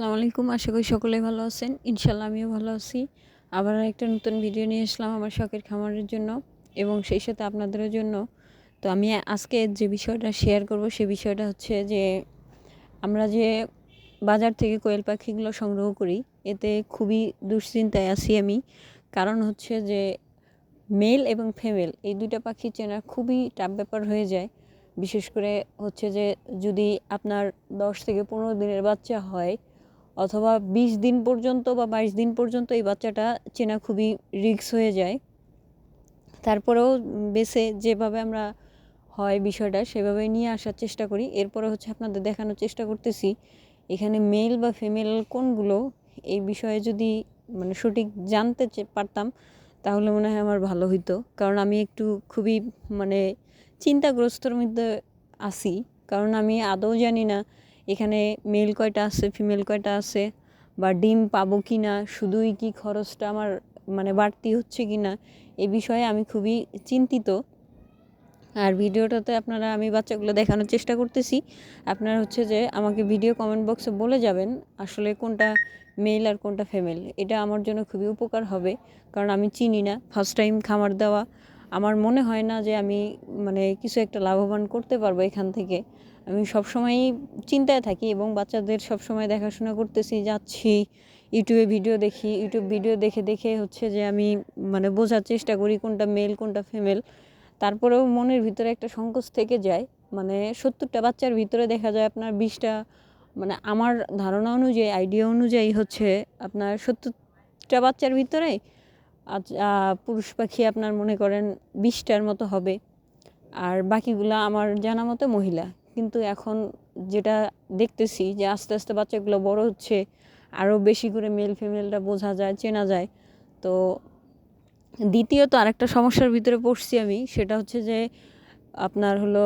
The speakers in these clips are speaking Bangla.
আসসালামু আলাইকুম। আশা করি সকলেই ভালো আছেন। ইনশাল্লাহ আমিও ভালো আছি। আবার একটা নতুন ভিডিও নিয়ে আসলাম আমার শখের খামারের জন্য এবং সেই সাথে আপনাদেরও জন্য। তো আমি আজকে যে বিষয়টা শেয়ার করব সে বিষয়টা হচ্ছে যে, আমরা যে বাজার থেকে কোয়েল পাখিগুলো সংগ্রহ করি, এতে খুবই দুশ্চিন্তায় আছি আমি। কারণ হচ্ছে যে মেল এবং ফিমেল এই দুইটা পাখি চেনা খুবই টাফ ব্যাপার হয়ে যায়। বিশেষ করে হচ্ছে যে, যদি আপনার দশ থেকে পনেরো দিনের বাচ্চা হয় অথবা বিশ দিন পর্যন্ত বা বাইশ দিন পর্যন্ত এই বাচ্চাটা চেনা খুবই রিক্স হয়ে যায়। তারপরেও বেছে যেভাবে আমরা হয় বিষয়টা সেভাবে নিয়ে আসার চেষ্টা করি। এরপরে হচ্ছে আপনাদের দেখানোর চেষ্টা করতেছি, এখানে মেল বা ফিমেল কোনগুলো? এই বিষয়ে যদি মানে সঠিক জানতে পারতাম, তাহলে মনে হয় আমার ভালো হইতো। কারণ আমি একটু খুবই মানে চিন্তাগ্রস্তর মধ্যে আছি। কারণ আমি আদৌ জানি না এখানে মেল কয়টা আছে ফিমেল কয়টা আছে বা ডিম পাবো কি না শুধুই কি খরচটা আমার মানে বাড়তি হচ্ছে কি না এ বিষয়ে আমি খুবই চিন্তিত। আর ভিডিওটাতে আপনারা, আমি বাচ্চাগুলো দেখানোর চেষ্টা করতেছি। আপনারা হচ্ছে যে আমাকে ভিডিও কমেন্ট বক্সে বলে যাবেন আসলে কোনটা মেল আর কোনটা ফিমেল এটা আমার জন্য খুবই উপকার হবে, কারণ আমি চিনি না। ফার্স্ট টাইম খামার দেওয়া আমার মনে হয় না যে আমি মানে কিছু একটা লাভবান করতে পারব এখান থেকে। আমি সবসময়ই চিন্তায় থাকি এবং বাচ্চাদের সবসময় দেখাশোনা করতেছি, যাচ্ছি, ইউটিউবে ভিডিও দেখি, ইউটিউব ভিডিও দেখে দেখে হচ্ছে যে আমি মানে বোঝার চেষ্টা করি কোনটা মেল কোনটা ফিমেল তারপরেও মনের ভিতরে একটা সংকোচ থেকে যায়। মানে সত্তরটা বাচ্চার ভিতরে দেখা যায় আপনার বিশটা মানে আমার ধারণা অনুযায়ী আইডিয়া অনুযায়ী হচ্ছে আপনার সত্তরটা বাচ্চার ভিতরে পুরুষ পাখি আপনার মনে করেন বিশটার মতো হবে। আর বাকিগুলো আমার জানা মতো মহিলা। কিন্তু এখন যেটা দেখতেছি যে আস্তে আস্তে বাচ্চাগুলো বড় হচ্ছে, আরও বেশি করে মেল ফিমেলটা বোঝা যায়, চেনা যায়। তো দ্বিতীয়ত আরেকটা সমস্যার ভিতরে পড়ছি আমি, সেটা হচ্ছে যে আপনার হলো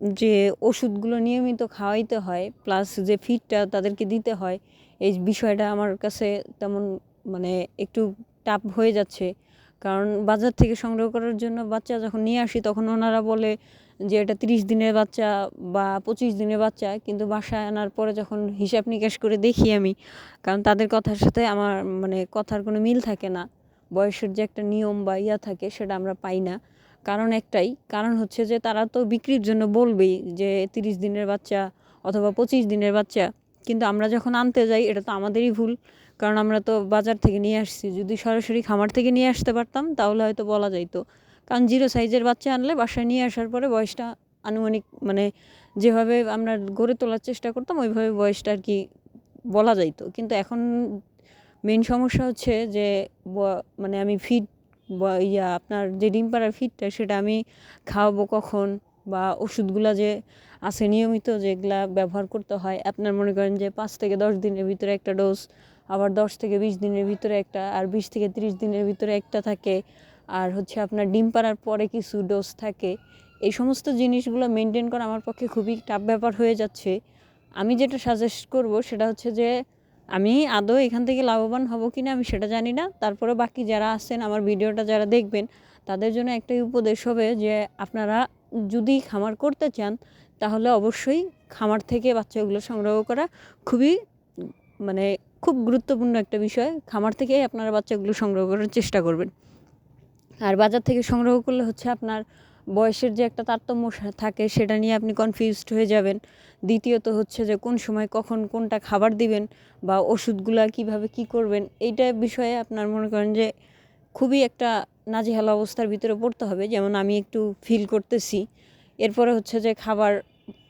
যে ওষুধগুলো নিয়মিত খাওয়াইতে হয় প্লাস যে ফিডটা তাদেরকে দিতে হয়, এই বিষয়টা আমার কাছে তেমন মানে একটু টাফ হয়ে যাচ্ছে। কারণ বাজার থেকে সংগ্রহ করার জন্য বাচ্চা যখন নিয়ে আসি, তখন ওনারা বলে যে, এটা তিরিশ দিনের বাচ্চা বা পঁচিশ দিনের বাচ্চা। কিন্তু বাসায় আনার পরে যখন হিসাব নিকাশ করে দেখি আমি, কারণ তাদের কথার সাথে আমার মানে কথার কোনো মিল থাকে না। বয়সের যে একটা নিয়ম বা ইয়া থাকে, সেটা আমরা পাই না। কারণ একটাই, কারণ হচ্ছে যে, তারা তো বিক্রির জন্য বলবেই যে, তিরিশ দিনের বাচ্চা অথবা পঁচিশ দিনের বাচ্চা। কিন্তু আমরা যখন আনতে যাই, এটা তো আমাদেরই ভুল। কারণ আমরা তো বাজার থেকে নিয়ে আসছি। যদি সরাসরি খামার থেকে নিয়ে আসতে পারতাম, তাহলে হয়তো বলা যাইতো। কারণ জিরো সাইজের বাচ্চা আনলে বাসায় নিয়ে আসার পরে বয়সটা আনুমানিক মানে যেভাবে আমরা গড়ে তোলার চেষ্টা করতাম, ওইভাবে বয়সটা আর কি বলা যাইতো। কিন্তু এখন মেন সমস্যা হচ্ছে যে মানে আমি ফিড ইয়া আপনার যে ডিম পাড়ার ফিডটা সেটা আমি খাওয়াবো কখন? বা ওষুধগুলা যে আছে নিয়মিত যেগুলা ব্যবহার করতে হয়, আপনার মনে করেন যে পাঁচ থেকে দশ দিনের ভিতরে একটা ডোজ আবার দশ থেকে বিশ দিনের ভিতরে একটা, আর বিশ থেকে ত্রিশ দিনের ভিতরে একটা থাকে, আর হচ্ছে আপনার ডিম পাড়ার পরে কিছু ডোজ থাকে। এই সমস্ত জিনিসগুলো মেনটেন করা আমার পক্ষে খুবই টাফ ব্যাপার হয়ে যাচ্ছে। আমি যেটা সাজেস্ট করব সেটা হচ্ছে যে আমি আদৌ এখান থেকে লাভবান হব কি না আমি সেটা জানি না। তারপরে বাকি যারা আছেন, আমার ভিডিওটা যারা দেখবেন, তাদের জন্য একটাই উপদেশ হবে যে, আপনারা যদি খামার করতে চান, তাহলে অবশ্যই খামার থেকে বাচ্চাগুলো সংগ্রহ করা খুবই মানে খুব গুরুত্বপূর্ণ একটা বিষয়। খামার থেকেই আপনারা বাচ্চাগুলো সংগ্রহ করার চেষ্টা করবেন। আর বাজার থেকে সংগ্রহ করলে হচ্ছে আপনার বয়সের যে একটা তারতম্য থাকে সেটা নিয়ে আপনি কনফিউজড হয়ে যাবেন। দ্বিতীয়ত হচ্ছে যে কোন সময় কখন কোনটা খাবার দিবেন বা ওষুধগুলা কীভাবে কি করবেন, এইটা বিষয়ে আপনার মনে করেন যে খুবই একটা নাজেহাল অবস্থার ভিতরে পড়তে হবে। যেমন আমি একটু ফিল করতেছি। এরপরে হচ্ছে যে খাবার,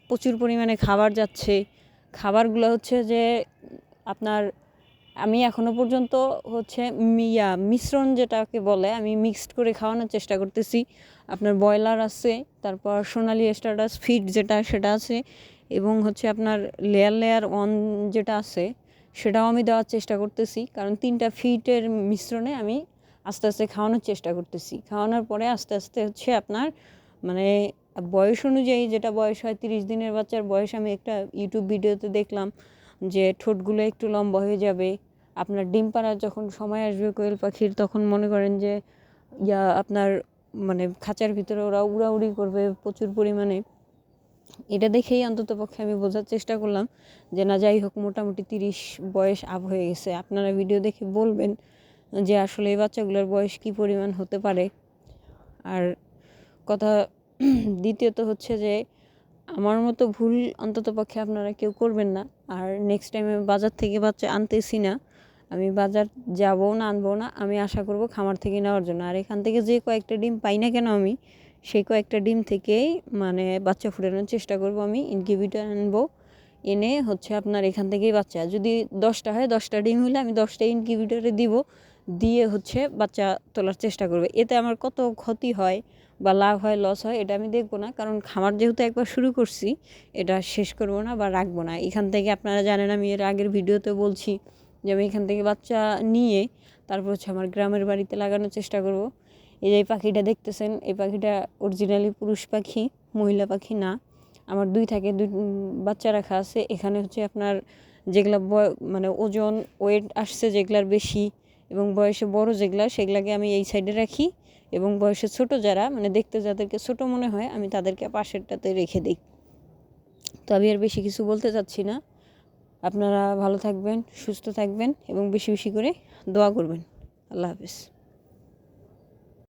প্রচুর পরিমাণে খাবার যাচ্ছে। খাবারগুলো হচ্ছে যে আপনার আমি এখনও পর্যন্ত হচ্ছে ইয়া, মিশ্রণ যেটাকে বলে, আমি মিক্সড করে খাওয়ানোর চেষ্টা করতেছি। আপনার ব্রয়লার আছে, তারপর সোনালি স্টার্টাস ফিড যেটা, সেটা আছে, এবং হচ্ছে আপনার লেয়ার লেয়ার ওয়ান যেটা আছে, সেটাও আমি দেওয়ার চেষ্টা করতেছি। কারণ তিনটা ফিটের মিশ্রণে আমি আস্তে আস্তে খাওয়ানোর চেষ্টা করতেছি। খাওয়ানোর পরে আস্তে আস্তে হচ্ছে আপনার মানে বয়স অনুযায়ী, যেটা বয়স হয় তিরিশ দিনের বাচ্চার বয়স, আমি একটা ইউটিউব ভিডিওতে দেখলাম। যে ঠোঁটগুলো একটু লম্বা হয়ে যাবে। আপনার ডিম পাড়ার যখন সময় আসবে কোয়েল পাখির, তখন মনে করেন যে, ইয়া আপনার মানে খাঁচার ভিতরে ওরা উড়াউড়ি করবে প্রচুর পরিমাণে। এটা দেখেই অন্তত পক্ষে আমি বোঝার চেষ্টা করলাম যে, না, যাই হোক, মোটামুটি তিরিশ বয়স আপ হয়ে গেছে। আপনারা ভিডিও দেখে বলবেন যে, আসলে এই বাচ্চাগুলোর বয়স কী পরিমাণ হতে পারে? আর কথা দ্বিতীয়ত হচ্ছে যে আমার মতো ভুল অন্তত পক্ষে আপনারা কেউ করবেন না। আর নেক্সট টাইম বাজার থেকে বাচ্চা আনতেছি না, আমি বাজার যাব না, আনব না, আমি আশা করব খামার থেকে নেওয়ার জন্য। আর এখান থেকে যে কয়েকটা ডিম পাই না কেন আমি, সেই কয়েকটা ডিম থেকেই মানে বাচ্চা ফুটানোর চেষ্টা করব আমি ইনকিউবেটার আনব, এনে হচ্ছে আপনার এখান থেকেই বাচ্চা। যদি দশটা হয়, দশটা ডিম হলে আমি দশটা ইনকিউবেটারে দিব, দিয়ে হচ্ছে বাচ্চা তোলার চেষ্টা করবে। এতে আমার কত ক্ষতি হয় বা লাভ হয় লস হয়, এটা আমি দেখব না। কারণ খামার যেহেতু একবার শুরু করছি, এটা শেষ করব না বা রাখব না। এখান থেকে আপনারা জানেন, আমি এর আগের ভিডিওতে বলছি যে আমি এখান থেকে বাচ্চা নিয়ে তারপর হচ্ছে আমার গ্রামের বাড়িতে লাগানোর চেষ্টা করব। এই যে পাখিটা দেখতেছেন, এই পাখিটা অরিজিনালি পুরুষ পাখি, মহিলা পাখি না। আমার দুই থাকে, দুই বাচ্চা রাখা আছে। এখানে হচ্ছে আপনার যেগুলা মানে ওজন ওয়েট আসছে যেগুলার বেশি এবং বয়সে বড় যেগুলা, সেগুলাকে আমি এই সাইডে রাখি। এবং বয়সে ছোট যারা মানে দেখতে যাদেরকে ছোট মনে হয়, আমি তাদেরকে পাশেরটাতে রেখে দিই। তো আমি আর বেশি কিছু বলতে চাচ্ছি না। আপনারা ভালো থাকবেন, সুস্থ থাকবেন এবং বেশি বেশি করে দোয়া করবেন। আল্লাহ হাফিজ।